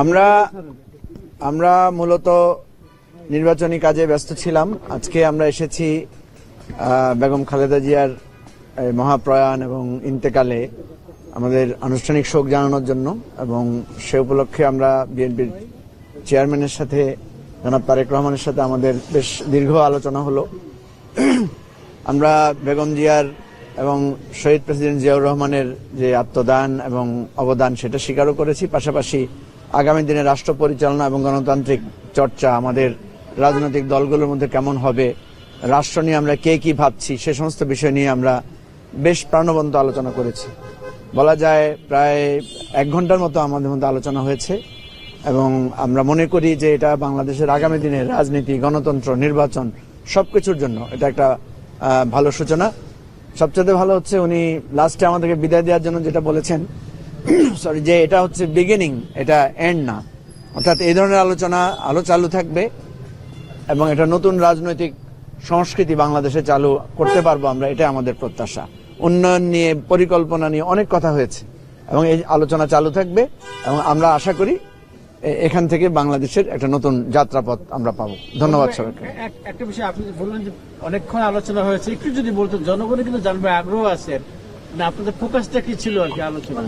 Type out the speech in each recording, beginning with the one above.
আমরা আমরা মূলত নির্বাচনী কাজে ব্যস্ত ছিলাম। আজকে আমরা এসেছি বেগম খালেদা জিয়ার মহাপ্রয়াণ এবং ইন্তেকালে আমাদের আনুষ্ঠানিক শোক জানানোর জন্য এবং সে উপলক্ষে আমরা বিএনপির চেয়ারম্যানের সাথে, জনাব তারেক রহমানের সাথে আমাদের বেশ দীর্ঘ আলোচনা হলো। আমরা বেগম জিয়ার এবং শহীদ প্রেসিডেন্ট জিয়াউর রহমানের যে আত্মদান এবং অবদান, সেটা স্বীকারও করেছি। পাশাপাশি আগামী দিনে রাষ্ট্র পরিচালনা এবং গণতান্ত্রিক চর্চা আমাদের রাজনৈতিক দলগুলোর মধ্যে কেমন হবে, রাষ্ট্র নিয়ে আমরা কে কি ভাবছি, সে সমস্ত বিষয় নিয়ে আমরা বেশ প্রাণবন্ত আলোচনা করেছি। বলা যায় প্রায় এক ঘণ্টার মতো আমাদের মধ্যে আলোচনা হয়েছে এবং আমরা মনে করি যে এটা বাংলাদেশের আগামী দিনের রাজনীতি, গণতন্ত্র, নির্বাচন সবকিছুর জন্য এটা একটা ভালো সূচনা। সবচেয়ে ভালো হচ্ছে উনি লাস্টে আমাদেরকে বিদায় দেওয়ার জন্য যেটা বলেছেন সরি যে এটা হচ্ছে বিগিনিং এটা এন্ড না। অর্থাৎ এই ধরনের আলোচনা আলো চালু থাকবে এবং এটা নতুন রাজনৈতিক সংস্কৃতি বাংলাদেশে চালু করতে পারব আমরা এটা আমাদের প্রত্যাশা। উন্নয়ন নিয়ে পরিকল্পনা নিয়ে অনেক কথা হয়েছে এবং এই আলোচনা চালু থাকবে এবং আমরা আশা করি এখান থেকে বাংলাদেশের একটা নতুন যাত্রাপথ আমরা পাবো। ধন্যবাদ সবাইকে। একটা বিষয় আপনি বললেন যে অনেকক্ষণ আলোচনা হয়েছে একটু যদি বলতেন জনগণের কিন্তু জানবার আগ্রহ আছে। আপনাদের ফোকাসটা কি ছিল আর কি আলোচনা?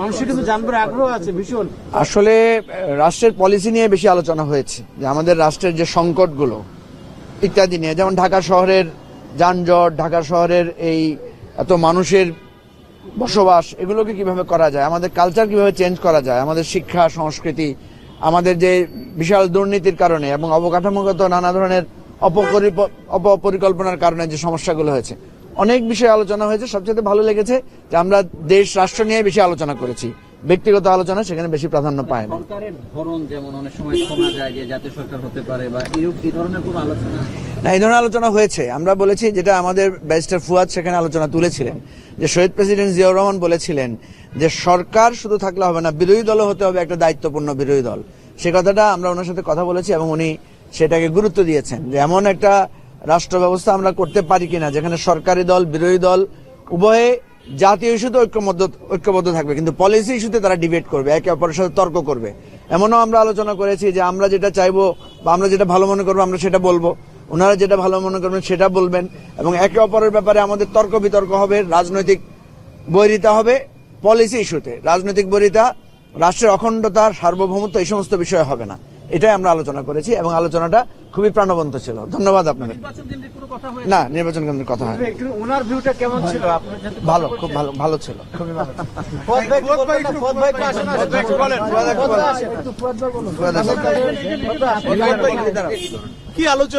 মানুষের কিন্তু জানবার আগ্রহ আছে ভীষণ। আসলে রাষ্ট্রের পলিসি নিয়ে বেশি আলোচনা হয়েছে। যে আমাদের রাষ্ট্রের যে সংকটগুলো ইত্যাদি নিয়ে। যেমন ঢাকা শহরের যানজট ঢাকা শহরের এই এত মানুষের বসবাস, এগুলোকে কীভাবে করা যায়? আমাদের কালচার কীভাবে চেঞ্জ করা যায়? আমাদের শিক্ষা, সংস্কৃতি, আমাদের যে বিশাল দুর্নীতির কারণে এবং অবকাঠামোগত নানা ধরনের অপপরিকল্পনার কারণে যে সমস্যাগুলো হয়েছে। অনেক বিষয়ে আলোচনা হয়েছে, সবচেয়ে ভালো লেগেছে যে আমরা দেশ, রাষ্ট্র নিয়ে বেশি আলোচনা করেছি। ব্যক্তিগত আলোচনা সেখানে বেশি প্রাধান্য পায় না। সরকারের ধরন যেমন অনেক সময় শোনা যায় যে জাতীয় সরকার হতে পারে বা ধরনের কোনো আলোচনা না, এই ধরনের আলোচনা হয়েছে। আমরা বলেছি যেটা আমাদের ব্যারিস্টার ফুয়াদ সেখানে আলোচনা তুলেছিলেন। যে শহীদ প্রেসিডেন্ট জিয়াউর রহমান বলেছিলেন যে সরকার শুধু থাকলে হবে না, বিরোধী দলও হতে হবে একটা দায়িত্বপূর্ণ বিরোধী দল। সে কথাটা আমরা ওনার সাথে কথা বলেছি এবং উনি সেটাকে গুরুত্ব দিয়েছেন যে এমন একটা রাষ্ট্র ব্যবস্থা আমরা করতে পারি কিনা, যেখানে সরকারি দল, বিরোধী দল, উভয়ে জাতীয় ইস্যুতে ঐক্যবদ্ধ ঐক্যবদ্ধ থাকবে। কিন্তু পলিসি ইস্যুতে তারা ডিবেট করবে, একে অপরের সাথে তর্ক করবে। এমনও আমরা আলোচনা করেছি যে আমরা যেটা চাইব বা আমরা যেটা ভালো মনে করব আমরা সেটা বলব। ওনারা যেটা ভালো মনে করবেন সেটা বলবেন এবং একে অপরের ব্যাপারে আমাদের তর্ক বিতর্ক হবে রাজনৈতিক বৈরিতা হবে পলিসি ইস্যুতে রাজনৈতিক বৈরিতা রাষ্ট্রের অখণ্ডতা সার্বভৌমত্ব এই সমস্ত বিষয় হবে না। এটাই আমরা আলোচনা করেছি এবং আলোচনাটা খুবই প্রাণবন্ত ছিল। ধন্যবাদ আপনাদের। নির্বাচন কেন্দ্রিক কোনো কথা হয়েছে? না নির্বাচন কেন্দ্রের কথা হয় ওনার ভিউটা কেমন ছিল? আপনার সাথে কথা ভালো খুব ভালো ভালো ছিল। খুবই ভালো। কি আলোচনা?